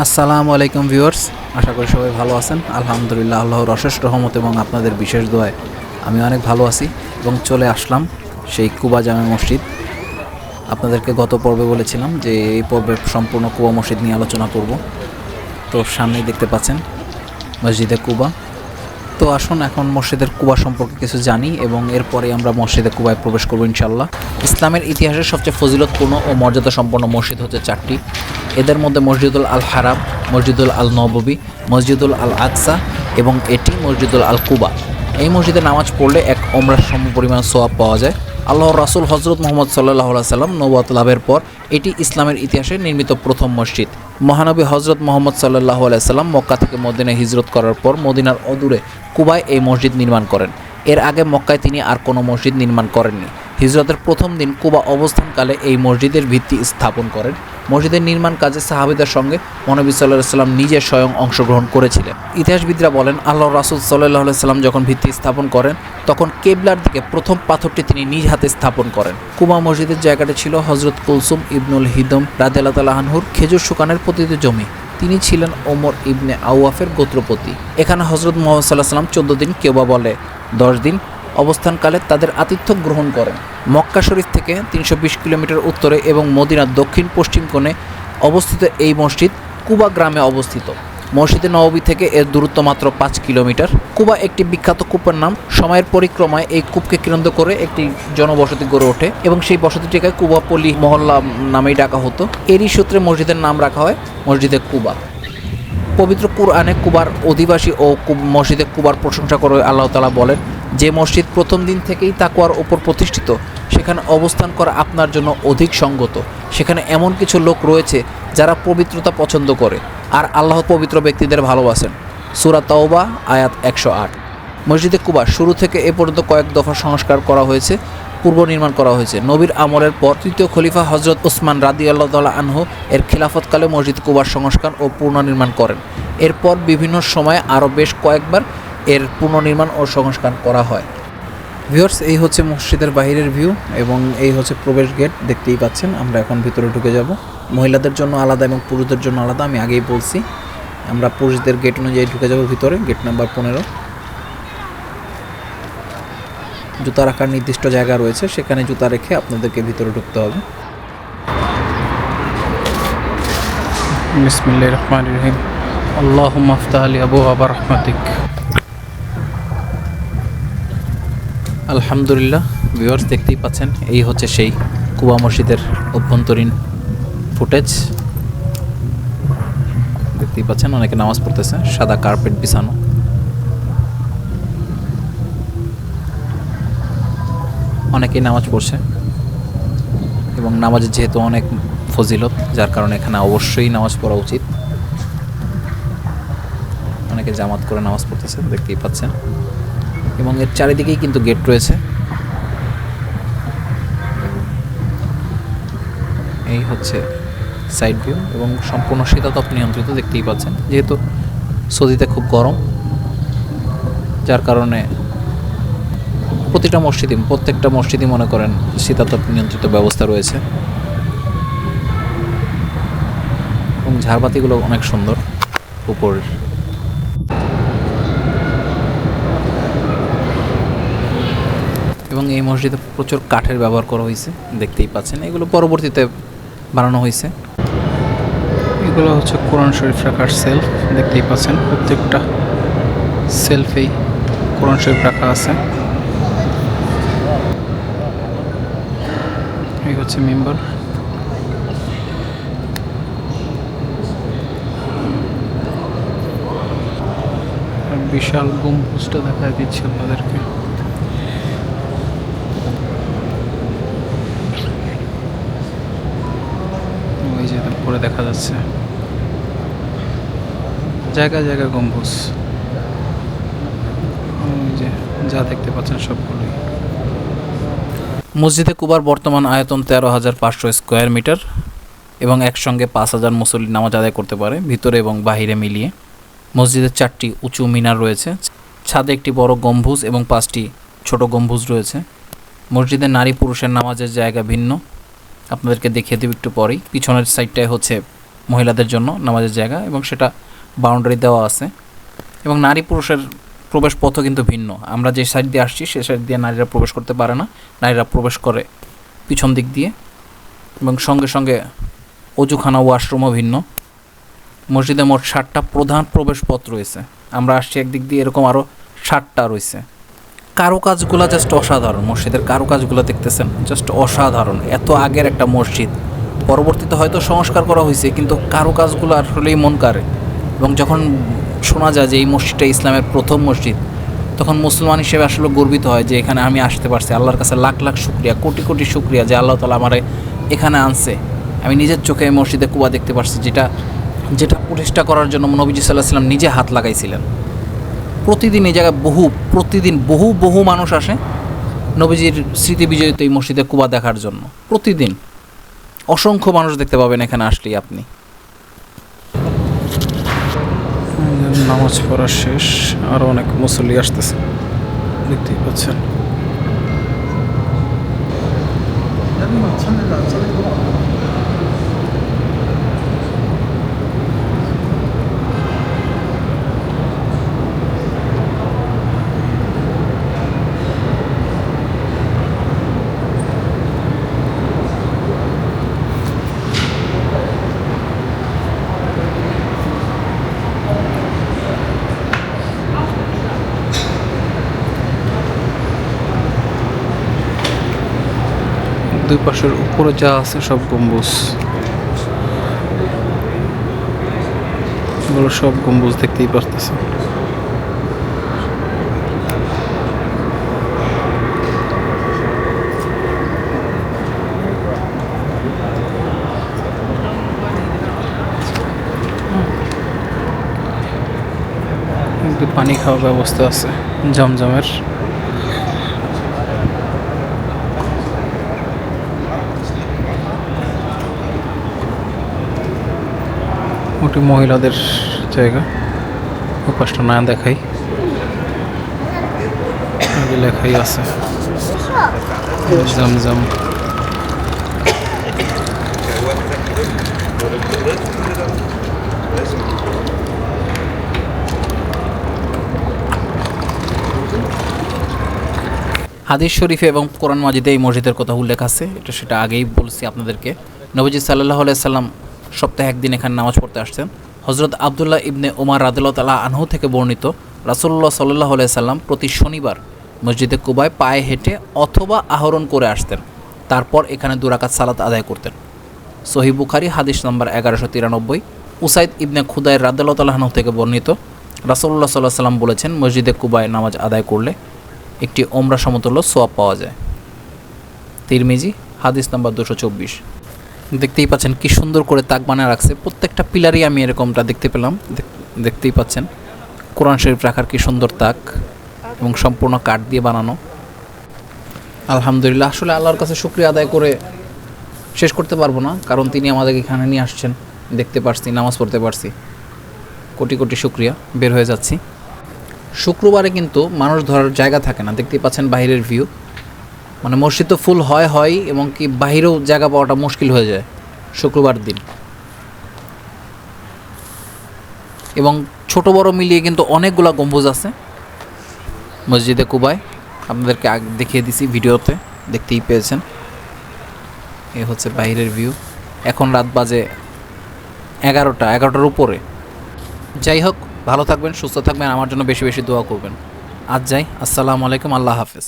আসসালামু আলাইকুম ভিউয়ার্স, আশা করি সবাই ভালো আছেন। আলহামদুলিল্লাহ, আল্লাহর অশেষ রহমত এবং আপনাদের বিশেষ দোয়ায় আমি অনেক ভালো আছি এবং চলে আসলাম সেই কুবা জামে মসজিদ। আপনাদেরকে গত পর্বে বলেছিলাম যে এই পর্বে সম্পূর্ণ কুবা মসজিদ নিয়ে আলোচনা করব। তো সামনেই দেখতে পাচ্ছেন মসজিদে কুবা। তো আসুন, এখন মসজিদের কুবা সম্পর্কে কিছু জানি এবং এরপরে আমরা মসজিদে কুবায় প্রবেশ করব ইনশাল্লাহ ইসলামের ইতিহাসের সবচেয়ে ফজিলতপূর্ণ ও মর্যাদা সম্পন্ন মসজিদ হচ্ছে চারটি। এদের মধ্যে মসজিদুল আল হারাম, মসজিদুল আল নববী, মসজিদুল আল আকসা এবং এটি মসজিদুল আল কুবা। এই মসজিদে নামাজ পড়লে এক ওমরার সম পরিমাণ সোয়াব পাওয়া যায়। আল্লাহর রাসুল হজরত মোহাম্মদ সাল্লাহ সাল্লাম নবাত লাভের পর এটি ইসলামের ইতিহাসে নির্মিত প্রথম মসজিদ। মহানবী হজরত মোহাম্মদ সাল্লাহ সাল্লাম মক্কা থেকে মদিনায় হিজরত করার পর মদিনার অদূরে কুবায় এই মসজিদ নির্মাণ করেন। এর আগে মক্কায় তিনি আর কোনো মসজিদ নির্মাণ করেননি। হিজরতের প্রথম দিন কুবা অবস্থানকালে এই মসজিদের ভিত্তি স্থাপন করেন। মসজিদের নির্মাণ কাজে সাহাবিদের সঙ্গে মহানবী সাল্লাহ সাল্লাম নিজে স্বয়ং অংশগ্রহণ করেছিলেন। ইতিহাসবিদরা বলেন, আল্লাহ রাসুল সাল্লাহ সাল্লাম যখন ভিত্তি স্থাপন করেন, তখন কেবলার দিকে প্রথম পাথরটি তিনি নিজ হাতে স্থাপন করেন। কুবা মসজিদের জায়গাটি ছিল হজরত কুলসুম ইবনুল হিদম রাদেলা তালাহানহুর খেজুর শুকানের পতিত জমি। তিনি ছিলেন ওমর ইবনে আউয়াফের গোত্রপতি। এখানে হজরত মোহাম্মদ সাল্লাহ সাল্লাম চোদ্দ দিন কেউবা বলে, দশ দিন অবস্থানকালে তাদের আতিথ্য গ্রহণ করেন। মক্কা শরীফ থেকে তিনশো বিশ কিলোমিটার উত্তরে এবং মদিনার দক্ষিণ পশ্চিম কোণে অবস্থিত এই মসজিদ কুবা গ্রামে অবস্থিত। মসজিদে নববী থেকে এর দূরত্ব মাত্র পাঁচ কিলোমিটার। কুবা একটি বিখ্যাত কূপের নাম। সময়ের পরিক্রমায় এই কূপকে কেন্দ্র করে একটি জনবসতি গড়ে ওঠে এবং সেই বসতিটিকে কুবাপল্লী মহল্লা নামেই ডাকা হতো। এরই সূত্রে মসজিদের নাম রাখা হয় মসজিদে কুবা। পবিত্র কুরআনে কুবার অধিবাসী ও মসজিদে কুবার প্রশংসা করে আল্লাহ তালা বলেন যে মসজিদ প্রথম দিন থেকেই তাকুয়ার ওপর প্রতিষ্ঠিত, সেখানে অবস্থান করা আপনার জন্য অধিক সঙ্গত। সেখানে এমন কিছু লোক রয়েছে যারা পবিত্রতা পছন্দ করে আর আল্লাহ পবিত্র ব্যক্তিদের ভালোবাসেন। সুরা তাওবা, আয়াত একশো আট। মসজিদে কুবা শুরু থেকে এ পর্যন্ত কয়েক দফা সংস্কার করা হয়েছে, পূর্ব নির্মাণ করা হয়েছে। নবীর আমলের পর তৃতীয় খলিফা হজরত ওসমান রাদি আল্লাহ আনহু এর খিলাফতকালে মসজিদ কুবার সংস্কার ও পুনর্নির্মাণ করেন। এরপর বিভিন্ন সময়ে আরও বেশ কয়েকবার এর পুনর্নির্মাণ ও সংস্কার করা হয়। ভিউয়ার্স এই হচ্ছে মসজিদের বাইরের ভিউ এবং এই হচ্ছে প্রবেশ গেট দেখতেই পাচ্ছেন। আমরা এখন ভিতরে ঢুকে যাব। মহিলাদের জন্য আলাদা এবং পুরুষদের জন্য আলাদা, আমি আগেই বলছি। আমরা পুরুষদের গেট অনুযায়ী ঢুকে যাব ভিতরে গেট নাম্বার পনেরো। জুতা রাখার নির্দিষ্ট জায়গা রয়েছে, সেখানে জুতা রেখে আপনাদেরকে ভিতরে ঢুকতে হবে। বিসমিল্লাহ রহমান রহিম। আল্লাহ মাফতাহ আলী আবু আবার রহমাতিক। আলহামদুলিল্লাহ ভিউয়ার্স দেখতেই পাচ্ছেন, এই হচ্ছে সেই কুবা মসজিদের অভ্যন্তরীণ ফুটেজ। দেখতেই পাচ্ছেন, অনেকে নামাজ পড়তেছে, সাদা কার্পেট বিছানো। অনেকেই নামাজ পড়ছে, এবং নামাজের যেহেতু অনেক ফজিলত, যার কারণে এখানে অবশ্যই নামাজ পড়া উচিত। অনেকে জামাত করে নামাজ পড়তেছে, দেখতেই পাচ্ছেন। এবং এর চারিদিকেই কিন্তু গেট রয়েছে। এই হচ্ছে সাইড ভিউ এবং সম্পূর্ণ শীতাতপ নিয়ন্ত্রিত দেখতেই পাচ্ছেন। যেহেতু সৌদিতে খুব গরম, যার কারণে প্রতিটা মসজিদই, প্রত্যেকটা মসজিদই মনে করেন শীতাতপ নিয়ন্ত্রিত ব্যবস্থা রয়েছে। এবং ঝাড়বাতিগুলো অনেক সুন্দর উপরের। এবং এই মসজিদে প্রচুর কাঠের ব্যবহার করা হয়েছে, দেখতেই পাচ্ছেন। এগুলো পরবর্তীতে বানানো হয়েছে। এগুলো হচ্ছে কোরআন শরীফ রাখার সেলফ, দেখতেই পাচ্ছেন প্রত্যেকটা সেলফেই কোরআন শরীফ রাখা আছে। এই হচ্ছে মেম্বার। বিশাল গম্বুজটা দেখা দিচ্ছে আপনাদেরকে। যে দেখা যাচ্ছে। জায়গায় জায়গায় গম্বুজ। যে, যা দেখতে পাচ্ছেন সবগুলোই। মসজিদে কুবার বর্তমান আয়তন তেরো হাজার পাঁচশো স্কোয়ার মিটার এবং একসঙ্গে পাঁচ হাজার মুসল্লি নামাজ আদায় করতে পারে, ভিতরে এবং বাহিরে মিলিয়ে। মসজিদের চারটি উঁচু মিনার রয়েছে। ছাদে একটি বড় গম্বুজ এবং পাঁচটি ছোট গম্বুজ রয়েছে। মসজিদে নারী পুরুষের নামাজের জায়গা ভিন্ন। আপনাদেরকে দেখিয়ে দেবো একটু পরেই। পিছনের সাইডটায় হচ্ছে মহিলাদের জন্য নামাজের জায়গা এবং সেটা বাউন্ডারি দেওয়া আছে। এবং নারী পুরুষের প্রবেশ পথও কিন্তু ভিন্ন। আমরা যে সাইড দিয়ে আসছি, সে সাইড দিয়ে নারীরা প্রবেশ করতে পারে না। নারীরা প্রবেশ করে পিছন দিক দিয়ে এবং সঙ্গে সঙ্গে অজুখানা ওয়াশরুমও ভিন্ন। মসজিদে মোট ষাটটা প্রধান প্রবেশ পথ রয়েছে। আমরা আসছি একদিক দিয়ে, এরকম আরও ষাটটা রয়েছে। কারুকাজগুলো জাস্ট অসাধারণ। মসজিদের কারুকাজগুলো দেখতেছেন জাস্ট অসাধারণ। এত আগের একটা মসজিদ। পরবর্তীতে হয়তো সংস্কার করা হয়েছে, কিন্তু কারুকাজগুলো আসলেই মন কাড়ে। এবং যখন শোনা যায় যে এই মসজিদটা ইসলামের প্রথম মসজিদ, তখন মুসলমান হিসেবে আসলে গর্বিত হয় যে এখানে আমি আসতে পারছি। আল্লাহর কাছে লাখ লাখ শুক্রিয়া, কোটি কোটি শুক্রিয়া যে আল্লাহ তালা আমারে এখানে আনছে। আমি নিজের চোখে মসজিদে কুয়া দেখতে পারছি, যেটা যেটা প্রতিষ্ঠা করার জন্য নবীজি সাল্লাহ সাল্লাম নিজে হাত লাগাইছিলেন। প্রতিদিন এই জায়গায় বহু, প্রতিদিন বহু বহু মানুষ আসে নবীজির স্মৃতি বিজয়িত এই মসজিদে কুবা দেখার জন্য। প্রতিদিন। অসংখ্য মানুষ দেখতে পাবেন এখানে আসলেই আপনি। নামাজ পড়া শেষ আরও অনেক মুসল্লি আসতেছে। দেখতেই পাচ্ছেন। দুই পাশের উপরে যা আছে সব গম্বুজ। সব গম্বুজ দেখতেই পারতেছে। পানি খাওয়ার ব্যবস্থা আছে, জমজমের। ওটি মহিলাদের জায়গা। ওপাশটা না দেখাই। লেখাই আছে। জমজম হাদিস শরীফে এবং কোরআন মাজিদে এই মসজিদের কথা উল্লেখ আছে। এটা সেটা আগেই বলছি আপনাদেরকে। নবীজি সাল্লাহ সাল্লাম সপ্তাহে একদিন এখানে নামাজ পড়তে আসছেন। হজরত আবদুল্লাহ ইবনে ওমার রাদুল্লাহ তালা আনহু থেকে বর্ণিত রাসুল্লাহ সাল্লাহ সাল্লাম প্রতি শনিবার মসজিদে কুবায় পায়ে হেঁটে অথবা আহরণ করে আসতেন। তারপর এখানে দুরাকাত সালাত আদায় করতেন। সহি বুখারি, হাদিস নম্বর এগারোশো তিরানব্বই। উসাইদ ইবনে খুদায় রাদুল্লাহ তালাহনু থেকে বর্ণিত রাসুল্লাহ সাল্লাহ সাল্লাম বলেছেন, মসজিদে কুবায় নামাজ আদায় করলে একটি ওমরা সমতুল্য সোয়াব পাওয়া যায়। তিরমিজি, হাদিস নাম্বার দুশো চব্বিশ। দেখতেই পাচ্ছেন কি সুন্দর করে তাক বানায় রাখছে। প্রত্যেকটা পিলারই আমি এরকমটা দেখতে পেলাম। দেখ- দেখতেই পাচ্ছেন কোরআন শরীফ রাখার কি সুন্দর তাক এবং সম্পূর্ণ কাঠ দিয়ে বানানো। আলহামদুলিল্লাহ, আসলে আল্লাহর কাছে শুক্রিয়া আদায় করে শেষ করতে পারব না, কারণ তিনি আমাদেরকে এখানে নিয়ে আসছেন। দেখতে পারছি, নামাজ পড়তে পারছি। কোটি কোটি শুক্রিয়া, বের হয়ে যাচ্ছি। শুক্রবারে কিন্তু মানুষ ধরার জায়গা থাকে না, দেখতেই পাচ্ছেন বাইরের ভিউ মানে মসজিদ তো ফুল হয় হয়, এবং কি বাইরেও জায়গা পাওয়াটা মুশকিল হয়ে যায় শুক্রবার দিন। এবং ছোট বড় মিলিয়ে কিন্তু অনেকগুলা গম্বুজ আছে মসজিদে কুবায়। আপনাদেরকে আগে দেখিয়ে দিছি ভিডিওতে, দেখতেই পেয়েছেন। এ হচ্ছে বাইরের ভিউ এখন রাত বাজে এগারোটা, এগারোটার উপরে। যাই হোক, ভালো থাকবেন, সুস্থ থাকবেন, আমার জন্য বেশি বেশি দোয়া করবেন। আজ যাই, আসসালামু আলাইকুম, আল্লাহ হাফেজ।